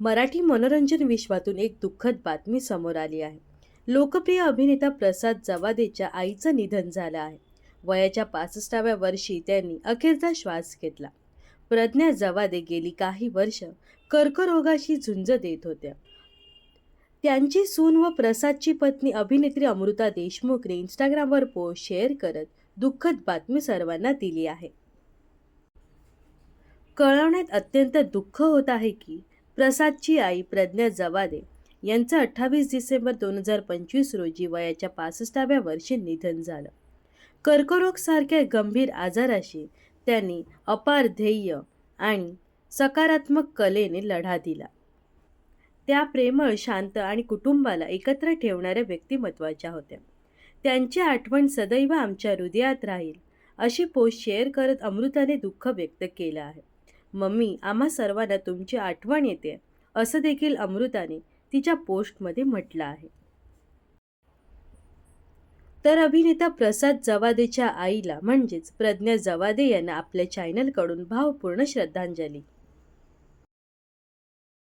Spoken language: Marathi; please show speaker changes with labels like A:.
A: मराठी मनोरंजन विश्वातून एक दुःखद बातमी समोर आली आहे. लोकप्रिय अभिनेता प्रसाद जवादेच्या आईचं निधन झालं आहे. वयाच्या पासष्टाव्या वर्षी त्यांनी अखेरचा श्वास घेतला. प्रज्ञा जवादे गेली काही वर्ष कर्करोगाशी झुंज देत होत्या. त्यांची सून व प्रसादची पत्नी अभिनेत्री अमृता देशमुखने इंस्टाग्रामवर पोस्ट शेअर करत दुःखद बातमी सर्वांना दिली आहे. कळवण्यात अत्यंत दुःख होत आहे की प्रसादची आई प्रज्ञा जवादे यांचं अठ्ठावीस डिसेंबर दोन हजार पंचवीस रोजी वयाच्या पासष्टाव्या वर्षी निधन झालं. कर्करोगसारख्या गंभीर आजाराशी त्यांनी अपार ध्येय आणि सकारात्मक कलेने लढा दिला. त्या प्रेमळ शांत आणि कुटुंबाला एकत्र ठेवणाऱ्या व्यक्तिमत्वाच्या होत्या. त्यांची आठवण सदैव आमच्या हृदयात राहील अशी पोस्ट शेअर करत अमृताने दुःख व्यक्त केलं आहे. मम्मी आम्हा सर्वांना तुमची आठवण येते. असं देखील अमृताने तिच्या पोस्टमध्ये म्हटलं आहे. तर अभिनेता प्रसाद जवादेच्या आईला म्हणजेच प्रज्ञा जवादे यांना आपल्या चॅनलकडून भावपूर्ण श्रद्धांजली.